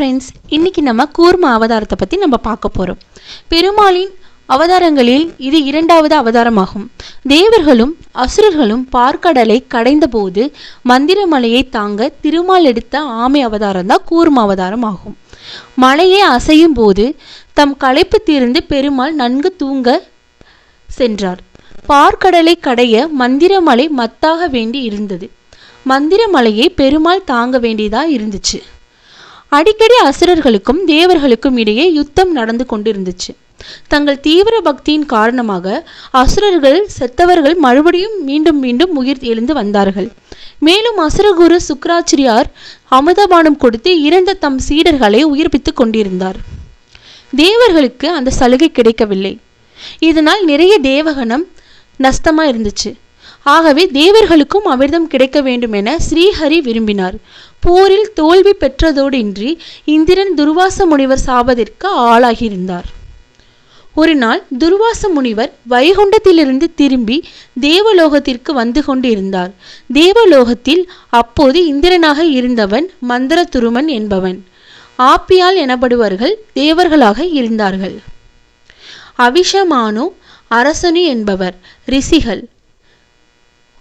Friends இன்னைக்கு நம்ம கூர்ம அவதாரத்தை பற்றி நம்ம பார்க்க போகிறோம் பெருமாளின் அவதாரங்களில் இது இரண்டாவது அவதாரமாகும். தேவர்களும் அசுரர்களும் பார்க்கடலை கடைந்தபோது மந்திரமலையை தாங்க திருமால் எடுத்த ஆமை அவதாரம் தான் கூர்ம அவதாரம் ஆகும் மலையை அசையும் போது தம் களைப்பு தீர்ந்து பெருமாள் நன்கு தூங்க சென்றார். பார்க்கடலை கடைய மந்திரமலை மத்தாக வேண்டி இருந்தது. மந்திரமலையை பெருமாள் தாங்க வேண்டியதாக இருந்துச்சு. அடிக்கடி அசுரர்களுக்கும் தேவர்களுக்கும் இடையே யுத்தம் நடந்து கொண்டிருந்துச்சு. தங்கள் தீவிர பக்தியின் காரணமாக அசுரர்கள் செத்தவர்கள் மறுபடியும் மீண்டும் மீண்டும் உயிர் எழுந்து வந்தார்கள். மேலும் அசுரகுரு சுக்ராச்சரியார் அமுதபானம் கொடுத்து இறந்த தம் சீடர்களை உயிர்ப்பித்துக் கொண்டிருந்தார். தேவர்களுக்கு அந்த சலுகை கிடைக்கவில்லை. இதனால் நிறைய தேவகணம் நஷ்டமா இருந்துச்சு ஆகவே தேவர்களுக்கும் அமிர்தம் கிடைக்க வேண்டும் என ஸ்ரீஹரி விரும்பினார். போரில் தோல்வி பெற்றதோடு இன்றி இந்திரன் துர்வாச முனிவர் சாபத்திற்கு ஆளாகியிருந்தார். ஒரு நாள் துர்வாச முனிவர் வைகுண்டத்திலிருந்து திரும்பி தேவலோகத்திற்கு வந்து கொண்டிருந்தார். தேவலோகத்தில் அப்போது இந்திரனாக இருந்தவன் மந்திரதுருமன் என்பவன். ஆப்பியால் எனப்படுவர்கள் தேவர்களாக இருந்தார்கள். அவிஷமானு அரசனு என்பவர் ரிஷிகள்.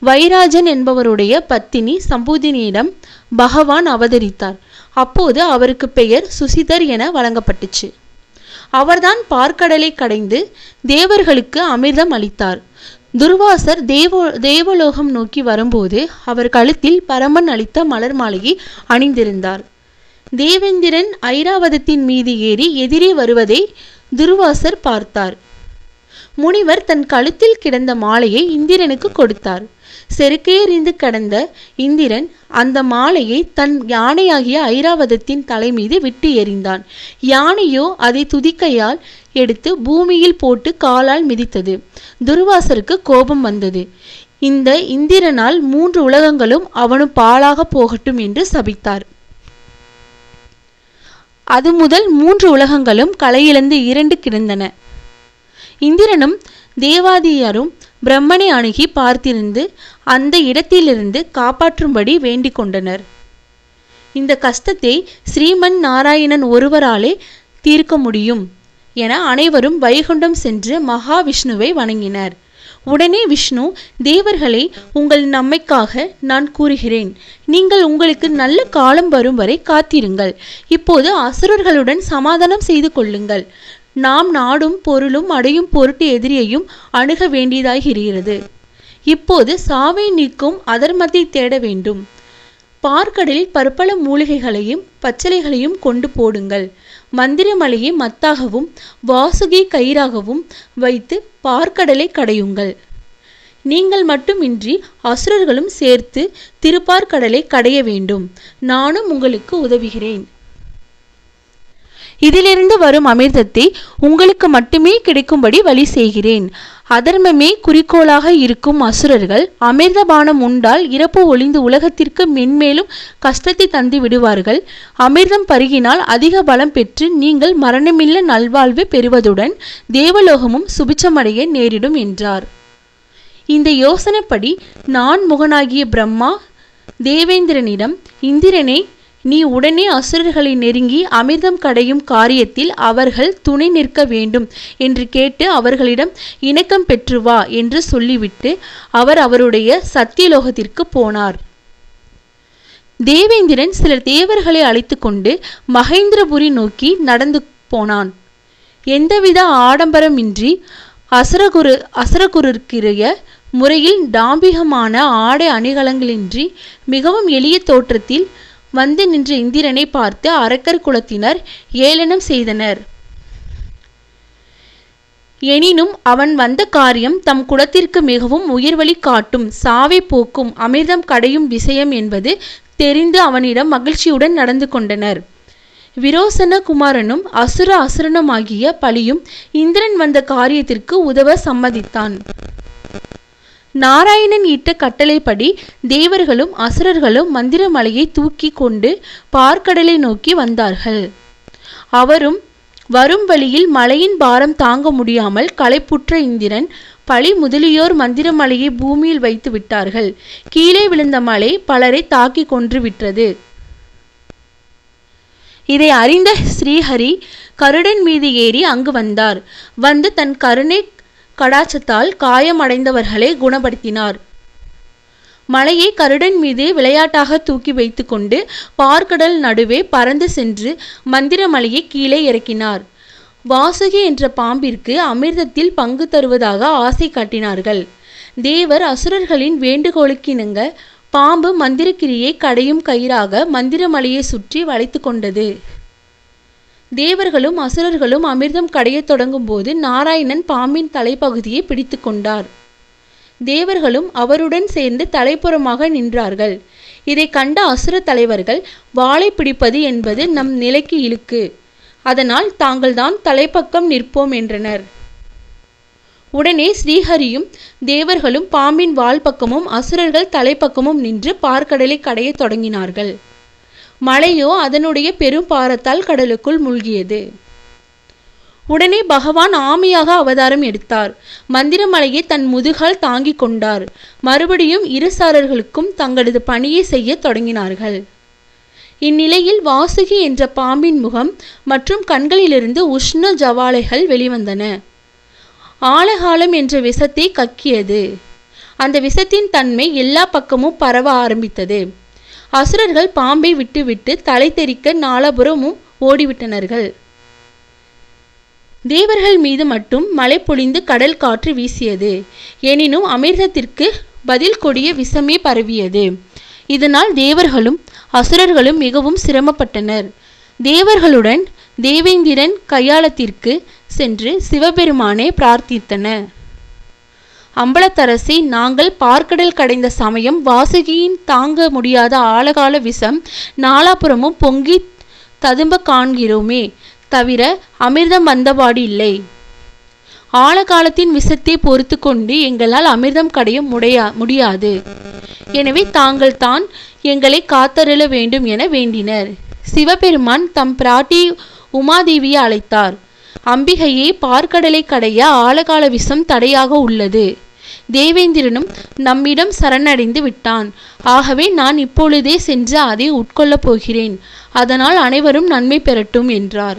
வைராஜன் என்பவருடைய பத்தினி சம்பூதினியிடம் பகவான் அவதரித்தார். அப்போது அவருக்கு பெயர் சுசிதர் என வழங்கப்பட்டுச்சு. அவர்தான் பார்க்கடலை கடைந்து தேவர்களுக்கு அமிர்தம் அளித்தார். துர்வாசர் தேவ தேவலோகம் நோக்கி வரும்போது அவர் கழுத்தில் பரமன் அளித்த மலர் மாலையை அணிந்திருந்தார். தேவேந்திரன் ஐராவதத்தின் மீது ஏறி எதிரே வருவதை துர்வாசர் பார்த்தார். முனிவர் தன் கழுத்தில் கிடந்த மாலையை இந்திரனுக்கு கொடுத்தார். செருக்கேறிந்து கடந்த இந்திரன் அந்த மாலையை தன் யானையாகிய ஐராவதத்தின் தலைமீது விட்டு எறிந்தான். யானையோ அதை துதிக்கையால் எடுத்து பூமியில் போட்டு காலால் மிதித்தது. துர்வாசருக்கு கோபம் வந்தது. இந்த இந்திரனால் மூன்று உலகங்களும் அவனும் பாழாக போகட்டும் என்று சபித்தார். அது முதல் மூன்று உலகங்களும் களையிழந்து இரண்டு கிடந்தன. இந்திரனும் தேவாதியரும் பிரம்மனை அணுகி பார்த்திருந்து அந்த இடத்திலிருந்து காப்பாற்றும்படி வேண்டிக் கொண்டனர். இந்த கஷ்டத்தை ஸ்ரீமன் நாராயணன் ஒருவராலே தீர்க்க முடியும் என அனைவரும் வைகுண்டம் சென்று மகாவிஷ்ணுவை வணங்கினர். உடனே விஷ்ணு தேவர்களை உங்கள் நம்மைக்காக நான் கூறுகிறேன். நீங்கள் உங்களுக்கு நல்ல காலம் வரும் வரை காத்திருங்கள். இப்போது அசுரர்களுடன் சமாதானம் செய்து கொள்ளுங்கள். நாம் நாடும் பொருளும் அடையும் பொருட்டு எதிரியையும் அணுக வேண்டியதாகிறது இப்போது சாவை நீக்கும் அதர்மத்தை தேட வேண்டும். பார்க்கடலில் பற்பல மூலிகைகளையும் பச்சளைகளையும் கொண்டு போடுங்கள். மந்திரமலையை மத்தாகவும் வாசுகி கயிறாகவும் வைத்து பார்க்கடலை கடையுங்கள். நீங்கள் மட்டுமின்றி அசுரர்களும் சேர்த்து திருப்பார்கடலை கடைய வேண்டும். நானும் உங்களுக்கு உதவுகிறேன். இதிலிருந்து வரும் அமிர்தத்தை உங்களுக்கு மட்டுமே கிடைக்கும்படி வழி செய்கிறேன். அதர்மமே குறிக்கோளாக இருக்கும் அசுரர்கள் அமிர்தபானம் உண்டால் இறப்பு ஒளிந்து உலகத்திற்கு மென்மேலும் கஷ்டத்தை தந்து விடுவார்கள். அமிர்தம் பருகினால் அதிக பலம் பெற்று நீங்கள் மரணமில்ல நல்வாழ்வு பெறுவதுடன் தேவலோகமும் சுபிச்சமடைய நேரிடும் என்றார். இந்த யோசனைப்படி நான் முகனாகிய பிரம்மா தேவேந்திரனிடம் இந்திரனே நீ உடனே அசுரர்களை நெருங்கி அமிர்தம் கடையும் காரியத்தில் அவர்கள் துணை நிற்க வேண்டும் என்று கேட்டு அவர்களிடம் இணக்கம் பெற்று வா என்று சொல்லிவிட்டு அவர் அவருடைய சத்தியலோகத்திற்கு போனார். தேவேந்திரன் சில தேவர்களை அழைத்து கொண்டு மகேந்திரபுரி நோக்கி நடந்து போனான். எந்தவித ஆடம்பரமின்றி அசரகுரு அசரகுருக்கிறைய முறையில் டாம்பிகமான ஆடை அணிகலங்களின்றி மிகவும் எளிய தோற்றத்தில் வந்து நின்ற இந்திரனை பார்த்து அரக்கர் குலத்தினர் ஏளனம் செய்தனர். எனினும் அவன் வந்த காரியம் தம் குலத்திற்கு மிகவும் உயிர்வழி காட்டும் சாவை போக்கும் அமிர்தம் கடையும் விஷயம் என்பது தெரிந்து அவனிடம் மகிழ்ச்சியுடன் நடந்து கொண்டனர். விரோசன குமாரனும் அசுர அசுரனுமாகிய பலியும் இந்திரன் வந்த காரியத்திற்கு உதவ சம்மதித்தான். நாராயணன் இட்ட கட்டளைப்படி தேவர்களும் அசுரர்களும் மந்திரமலையை தூக்கி கொண்டு பார்க்கடலை நோக்கி வந்தார்கள். அவரும் வரும் வழியில் மலையின் பாரம் தாங்க முடியாமல் களைப்புற்ற இந்திரன் பழி முதலியோர் மந்திரமலையை பூமியில் வைத்து விட்டார்கள். கீழே விழுந்த மலை பலரை தாக்கி கொன்று விட்டது. இதை அறிந்த ஸ்ரீஹரி கருடன் மீது ஏறி அங்கு வந்தார். வந்து தன் கருணை கடாச்சத்தால் காயமடைந்தவர்களை குணப்படுத்தினார். மலையை கருடன் மீது விளையாட்டாக தூக்கி வைத்துக்கொண்டு பார்க்கடல் நடுவே பறந்து சென்று மந்திரமலையை கீழே இறக்கினார். வாசுகி என்ற பாம்பிற்கு அமிர்தத்தில் பங்கு தருவதாக ஆசை காட்டினார்கள். தேவர் அசுரர்களின் வேண்டுகோளுக்கிணங்க பாம்பு மந்திரக்கிரியை கடையும் கயிறாக மந்திரமலையை சுற்றி வளைத்து கொண்டது தேவர்களும் அசுரர்களும் அமிர்தம் கடையத் தொடங்கும்போது நாராயணன் பாம்பின் தலைப்பகுதியை பிடித்து கொண்டார். தேவர்களும் அவருடன் சேர்ந்து தலைப்புறமாக நின்றார்கள். இதை கண்ட அசுர தலைவர்கள் வாளை பிடிப்பது என்பது நம் நிலைக்கு இழுக்கு. அதனால் தாங்கள்தான் தலைப்பக்கம் நிற்போம் என்றனர். உடனே ஸ்ரீஹரியும் தேவர்களும் பாம்பின் வால் பக்கமும் அசுரர்கள் தலைப்பக்கமும் நின்று பார்க்கடலை கடையத் தொடங்கினார்கள். மலையோ அதனுடைய பெரும் பாரத்தால் கடலுக்குள் மூழ்கியது. உடனே பகவான் ஆமையாக அவதாரம் எடுத்தார். மந்திரமலையை தன் முதுகால் தாங்கிக் கொண்டார். மறுபடியும் இருசாரர்களுக்கும் தங்களது பணியை செய்ய தொடங்கினார்கள். இந்நிலையில் வாசுகி என்ற பாம்பின் முகம் மற்றும் கண்களிலிருந்து உஷ்ண ஜவாலைகள் வெளிவந்தன. ஆலகாலம் என்ற விஷத்தை கக்கியது. அந்த விஷத்தின் தன்மை எல்லா பக்கமும் பரவ ஆரம்பித்தது. அசுரர்கள் பாம்பை விட்டுவிட்டு தலை தெறிக்க நாலபுறமும் ஓடிவிட்டனர்கள். தேவர்கள் மீது மட்டும் மழை பொழிந்து கடல் காற்று வீசியது. எனினும் அமிர்தத்திற்கு பதில் கொடிய விஷமே பரவியது. இதனால் தேவர்களும் அசுரர்களும் மிகவும் சிரமப்பட்டனர். தேவர்களுடன் தேவேந்திரன் கையாளத்திற்கு சென்று சிவபெருமானை பிரார்த்தித்தன அம்பலத்தரசி நாங்கள் பார்க்கடல் கடைந்த சமயம் வாசுகியின் தாங்க முடியாத ஆழகால விஷம் நாலாபுறமும் பொங்கி ததும்ப காண்கிறோமே தவிர அமிர்தம் வந்தபாடு இல்லை. ஆழகாலத்தின் விஷத்தை பொறுத்து கொண்டு எங்களால் அமிர்தம் கடைய முடியா முடியாது. எனவே தாங்கள் தான் எங்களை காத்தருள வேண்டும் என வேண்டினர். சிவபெருமான் தம் பிராட்டி உமாதேவியை அழைத்தார். அம்பிகையை பார்க்கடலை கடைய ஆழகால விஷம் தடையாக உள்ளது. தேவேந்திரனும் நம்மிடம் சரணடைந்து விட்டான். ஆகவே நான் இப்பொழுதே சென்று அதை உட்கொள்ளப் போகிறேன். அதனால் அனைவரும் நன்மை பெறட்டும் என்றார்.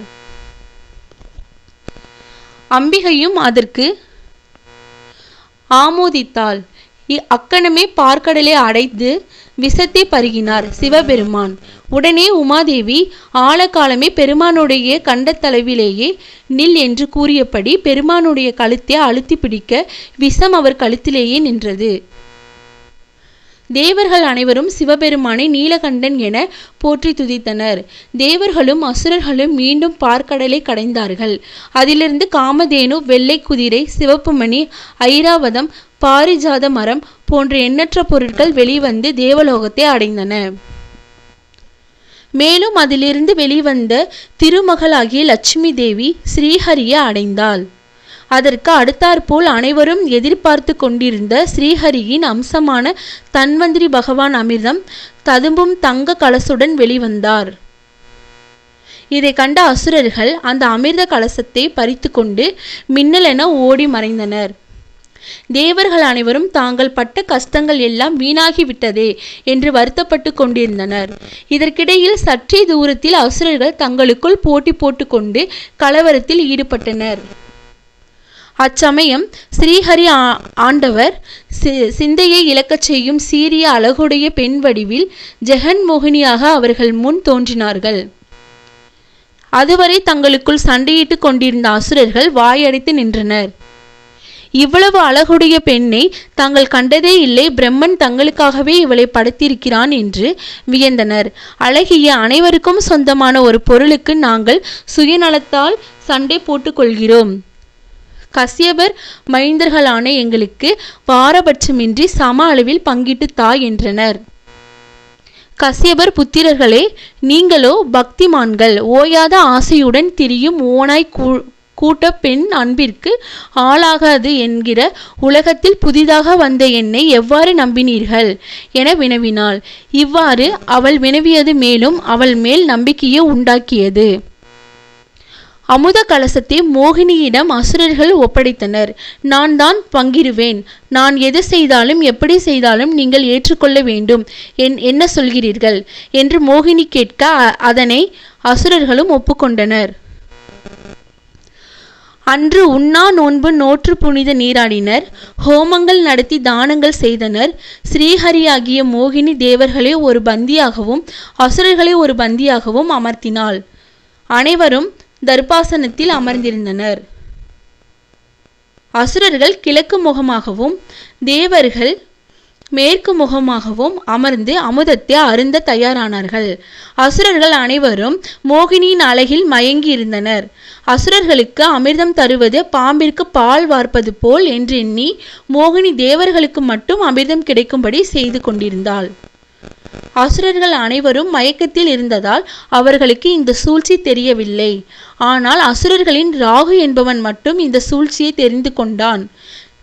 அம்பிகையும் அதற்கு ஆமோதித்தாள். இ- அக்கணமே பார்க்கடலை அடைத்து விஷத்தை பருகினார் சிவபெருமான். உடனே உமாதேவி ஆழகாலமே பெருமானுடைய கண்டத்தளவிலேயே நில் என்று கூறியபடி பெருமானுடைய கழுத்தை அழுத்தி பிடிக்க விஷம் அவர் கழுத்திலேயே நின்றது. தேவர்கள் அனைவரும் சிவபெருமானை நீலகண்டன் என போற்றி துதித்தனர். தேவர்களும் அசுரர்களும் மீண்டும் பார்க்கடலை கடைந்தார்கள். அதிலிருந்து காமதேனு வெள்ளை குதிரை சிவப்பு மணி ஐராவதம் பாரிஜாத மரம் போன்ற எண்ணற்ற பொருட்கள் வெளிவந்து தேவலோகத்தை அடைந்தன. மேலும் அதிலிருந்து வெளிவந்த திருமகளாகிய லட்சுமி தேவி ஸ்ரீஹரியை அடைந்தாள். அதற்கு அடுத்தாற்போல் அனைவரும் எதிர்பார்த்து கொண்டிருந்த ஸ்ரீஹரியின் அம்சமான தன்வந்திரி பகவான் அமிர்தம் ததும்பும் தங்க கலசுடன் வெளிவந்தார். இதை கண்ட அசுரர்கள் அந்த அமிர்த கலசத்தை பறித்துக்கொண்டு மின்னலென ஓடி மறைந்தனர். தேவர்கள் அனைவரும் தாங்கள் பட்ட கஷ்டங்கள் எல்லாம் வீணாகிவிட்டதே என்று வருத்தப்பட்டு கொண்டிருந்தனர். இதற்கிடையில் சற்றே தூரத்தில் அசுரர்கள் தங்களுக்குள் போட்டி போட்டுக்கொண்டு கலவரத்தில் ஈடுபட்டனர். அச்சமயம் ஸ்ரீஹரி ஆ- ஆண்டவர் சி- சிந்தையை இழக்கச் செய்யும் சீரிய அழகுடைய பெண் வடிவில் ஜெகன்மோகினியாக அவர்கள் முன் தோன்றினார்கள். அதுவரை தங்களுக்குள் சண்டையிட்டுக் கொண்டிருந்த அசுரர்கள் வாயடைத்து நின்றனர். இவ்வளவு அழகுடைய பெண்ணை தாங்கள் கண்டதே இல்லை. பிரம்மன் தங்களுக்காகவே இவளை படைத்திருக்கிறான் என்று வியந்தனர். அழகிய அனைவருக்கும் சொந்தமான ஒரு பொருளுக்கு நாங்கள் சுயநலத்தால் சண்டை போட்டுக்கொள்கிறோம். கசியபர் மைந்தர்களான எங்களுக்கு பாரபட்சமின்றி சம அளவில் பங்கிட்டு தா என்றனர். கசியபர் புத்திரர்களே நீங்களோ பக்திமான்கள். ஓயாத ஆசையுடன் திரியும் ஓனாய் கூ- கூட்ட பெண் அன்பிற்கு ஆளாகாது என்கிற உலகத்தில் புதிதாக வந்த என்னை எவ்வாறு நம்பினீர்கள்? என வினவினாள். இவ்வாறு அவள் வினவியது மேலும் அவள் மேல் நம்பிக்கையை உண்டாக்கியது. அமுத கலசத்தை மோகினியிடம் அசுரர்கள் ஒப்படைத்தனர். நான் தான் பங்கிடுவேன். நான் எது செய்தாலும் எப்படி செய்தாலும் நீங்கள் ஏற்றுக்கொள்ள வேண்டும். என் என்ன சொல்கிறீர்கள்? என்று மோகினி கேட்க அதனை அசுரர்களும் ஒப்புக்கொண்டனர். அன்று உண்ணா நோன்பு நோற்று புனித நீராடினர். ஹோமங்கள் நடத்தி தானங்கள் செய்தனர். ஸ்ரீஹரியாகிய மோகினி தேவர்களை ஒரு பந்தியாகவும் அசுரர்களை ஒரு பந்தியாகவும் அமர்த்தினாள். அனைவரும் தர்பாசனத்தில் அமர்ந்திருந்தனர். அசுரர்கள் கிழக்கு முகமாகவும் தேவர்கள் மேற்கு முகமாகவும் அமர்ந்து அமுதத்தை அருந்த தயாரானார்கள். அசுரர்கள் அனைவரும் மோகினியின் அழகில் மயங்கி இருந்தனர் அசுரர்களுக்கு அமிர்தம் தருவது பாம்பிற்கு பால் வார்ப்பது போல் என்று எண்ணி மோகினி தேவர்களுக்கு மட்டும் அமிர்தம் கிடைக்கும்படி செய்து கொண்டிருந்தாள். அசுரர்கள் அனைவரும் மயக்கத்தில் இருந்ததால் அவர்களுக்கு இந்த சூழ்ச்சி தெரியவில்லை. ஆனால் அசுரர்களின் ராகு என்பவன் மட்டும் இந்த சூழ்ச்சியை தெரிந்து கொண்டான்.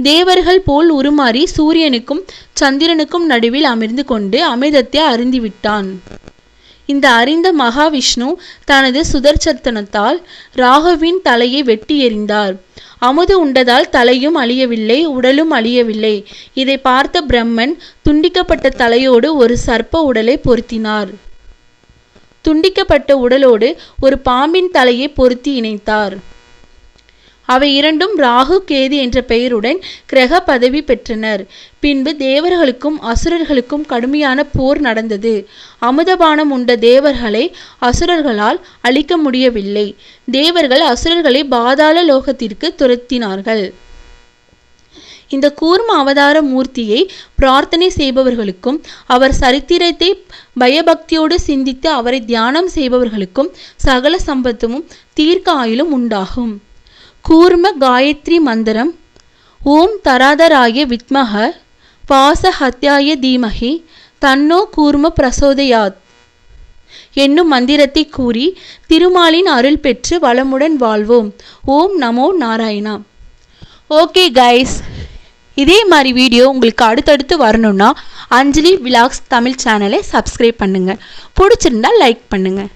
தேவர்கள் போல் உருமாறி சூரியனுக்கும் சந்திரனுக்கும் நடுவில் அமர்ந்து கொண்டு அமிர்தத்தை அருந்திவிட்டான். இந்த அறிந்த மகாவிஷ்ணு தனது சுதர்சத்தனத்தால் ராகுவின் தலையை வெட்டி எறிந்தார். அமுது உண்டதால் தலையும் அழியவில்லை உடலும் அழியவில்லை. இதை பார்த்த பிரம்மன் துண்டிக்கப்பட்ட தலையோடு ஒரு சர்ப்ப உடலை பொருத்தினார். துண்டிக்கப்பட்ட உடலோடு ஒரு பாம்பின் தலையை பொருத்தி இணைத்தார். அவை இரண்டும் ராகு கேது என்ற பெயருடன் கிரக பதவி பெற்றனர். பின்பு தேவர்களுக்கும் அசுரர்களுக்கும் கடுமையான போர் நடந்தது. அமுதபானம் உண்ட தேவர்களை அசுரர்களால் அழிக்க முடியவில்லை. தேவர்கள் அசுரர்களை பாதாள லோகத்திற்கு துரத்தினார்கள். இந்த கூர்ம அவதார மூர்த்தியை பிரார்த்தனை செய்பவர்களுக்கும் அவர் சரித்திரத்தை பயபக்தியோடு சிந்தித்து அவரை தியானம் செய்பவர்களுக்கும் சகல சம்பத்தும் தீர்க்க ஆயுளும் உண்டாகும். கூர்ம காயத்ரி மந்திரம். ஓம் தராதராய வித்மக பாசஹத்யாய தீமகி தன்னோ கூர்ம பிரசோதயாத். என்னும் மந்திரத்தை கூறி திருமாலின் அருள் பெற்று வளமுடன் வாழ்வோம். ஓம் நமோ நாராயணா. ஓகே கைஸ் இதே மாதிரி வீடியோ உங்களுக்கு அடுத்தடுத்து வரணும்னா அஞ்சலி விலாக்ஸ் தமிழ் சேனலை சப்ஸ்கிரைப் பண்ணுங்கள் பிடிச்சிருந்தா லைக் பண்ணுங்கள்